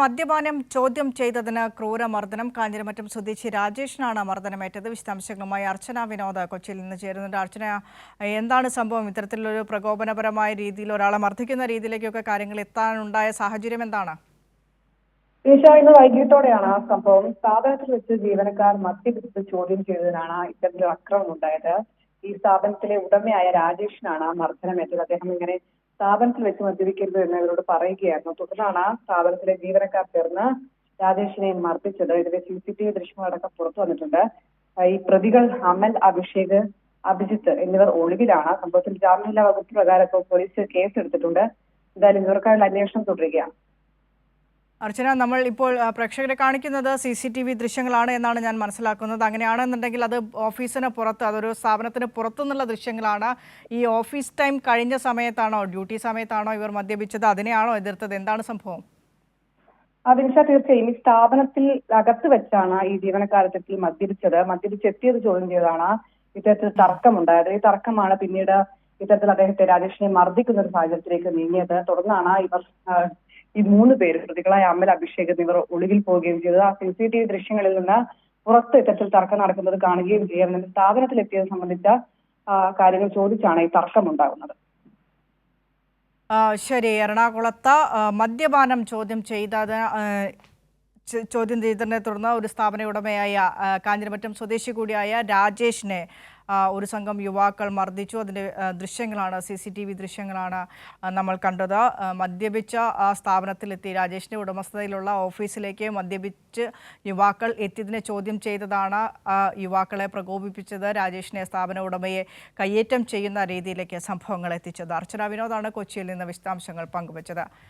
മദ്യപാനം ചോദ്യം ചെയ്തതിന് ക്രൂരമർദ്ദനം. കാഞ്ഞിരമറ്റം സ്വദേശി രാജേഷിനാണ് മർദ്ദനമേറ്റത്. വിശദാംശങ്ങളുമായി അർച്ചന വിനോദ കൊച്ചിയിൽ നിന്ന് ചേരുന്നുണ്ട്. അർച്ചന എന്താണ് സംഭവം? ഇത്തരത്തിലൊരു പ്രകോപനപരമായ രീതിയിൽ ഒരാളെ മർദ്ദിക്കുന്ന രീതിയിലേക്കൊക്കെ കാര്യങ്ങൾ എത്താനുണ്ടായ സാഹചര്യം എന്താണ്? ഈശ ഇന്ന് വൈകിട്ടോടെയാണ് ആ സംഭവം. സ്ഥാപനത്തിൽ വെച്ച് ജീവനക്കാർ മദ്യപിച്ച് ചോദ്യം ചെയ്തതിനാണ് ഇത്തരത്തിലൊരു അക്രമം ഉണ്ടായത്. ഈ സ്ഥാപനത്തിലെ ഉടമയായ രാജേഷിനാണ് ആ മർദ്ദനമേറ്റത് അദ്ദേഹം ഇങ്ങനെ സ്ഥാപനത്തിൽ വെച്ച് മദ്യപിക്കരുത് എന്ന് ഇവരോട് പറയുകയായിരുന്നു. തുടർന്നാണ് ആ സ്ഥാപനത്തിലെ ജീവനക്കാർ ചേർന്ന് രാജേഷിനെ മർദ്ദിച്ചത്. ഇതിന്റെ സി സി ടി വി ദൃശ്യങ്ങളടക്കം പുറത്തു വന്നിട്ടുണ്ട്. ഈ പ്രതികൾ അമൽ അഭിഷേക് അഭിജിത്ത് എന്നിവർ ഒളിവിലാണ്. സംഭവത്തിൽ ജാമ്യമില്ലാ വകുപ്പ് പ്രകാരം ഇപ്പോൾ പോലീസ് കേസെടുത്തിട്ടുണ്ട്. എന്തായാലും ഇവർക്കായുള്ള അന്വേഷണം തുടരുകയാണ്. അർച്ചന നമ്മൾ ഇപ്പോൾ പ്രേക്ഷകരെ കാണിക്കുന്നത് സി സി ടി വി ദൃശ്യങ്ങളാണ് എന്നാണ് ഞാൻ മനസ്സിലാക്കുന്നത്. അങ്ങനെയാണെന്നുണ്ടെങ്കിൽ അത് ഓഫീസിന് പുറത്ത് അതൊരു സ്ഥാപനത്തിന് പുറത്തുനിന്നുള്ള ദൃശ്യങ്ങളാണ്. ഈ ഓഫീസ് ടൈം കഴിഞ്ഞ സമയത്താണോ ഡ്യൂട്ടി സമയത്താണോ ഇവർ മദ്യപിച്ചത്? അതിനെയാണോ എതിർത്തത്? എന്താണ് സംഭവം? അതിനിഷ തീർച്ചയായും. ഈ സ്ഥാപനത്തിൽ അകത്ത് വെച്ചാണ് ഈ ജീവനക്കാരത്തിൽ മദ്യപിച്ചത്. മദ്യപിച്ചെത്തിയത് ചോദ്യം ചെയ്തതാണ്. ഇത്തരത്തിൽ തർക്കമുണ്ടായത്. ഈ തർക്കമാണ് പിന്നീട് ഇത്തരത്തിൽ അദ്ദേഹത്തെ രാജേഷിനെ മർദ്ദിക്കുന്ന ഒരു സാഹചര്യത്തിലേക്ക് നീങ്ങിയത്. തുടർന്നാണ് ഇവർ ഈ മൂന്ന് പേര് പ്രതികളായ അമൽ അഭിഷേക് എന്നിവർ ഒളിവിൽ പോവുകയും ചെയ്തത് ആ സി സി ടി വി ദൃശ്യങ്ങളിൽ നിന്ന് പുറത്ത് ഇത്തരത്തിൽ തർക്കം നടക്കുന്നത് കാണുകയും ചെയ്യാം. സ്ഥാപനത്തിൽ സ്ഥാപനത്തിലെത്തിയത് സംബന്ധിച്ച കാര്യങ്ങൾ ചോദിച്ചാണ് ഈ തർക്കം ഉണ്ടാകുന്നത്. ശരി. എറണാകുളത്ത് മദ്യപാനം ചോദ്യം ചെയ്തത് ചോദ്യം ചെയ്തതിനെ തുടർന്ന് ഒരു സ്ഥാപന ഉടമയായ കാഞ്ഞിരമറ്റം സ്വദേശി കൂടിയായ രാജേഷിനെ ഒരു സംഘം യുവാക്കൾ മർദ്ദിച്ചു. അതിന്റെ ദൃശ്യങ്ങളാണ് സി സി ടി വി ദൃശ്യങ്ങളാണ് നമ്മൾ കണ്ടത്. മദ്യപിച്ച ആ സ്ഥാപനത്തിലെത്തി. രാജേഷിന്റെ ഉടമസ്ഥതയിലുള്ള ഓഫീസിലേക്ക് മദ്യപിച്ച് യുവാക്കൾ എത്തിയതിനെ ചോദ്യം ചെയ്തതാണ് യുവാക്കളെ പ്രകോപിപ്പിച്ചത്. രാജേഷിനെ സ്ഥാപന ഉടമയെ കയ്യേറ്റം ചെയ്യുന്ന രീതിയിലേക്ക് സംഭവങ്ങൾ എത്തിച്ചത്. അർച്ചന വിനോദാണ് കൊച്ചിയിൽ നിന്ന് വിശദാംശങ്ങൾ പങ്കുവച്ചത്.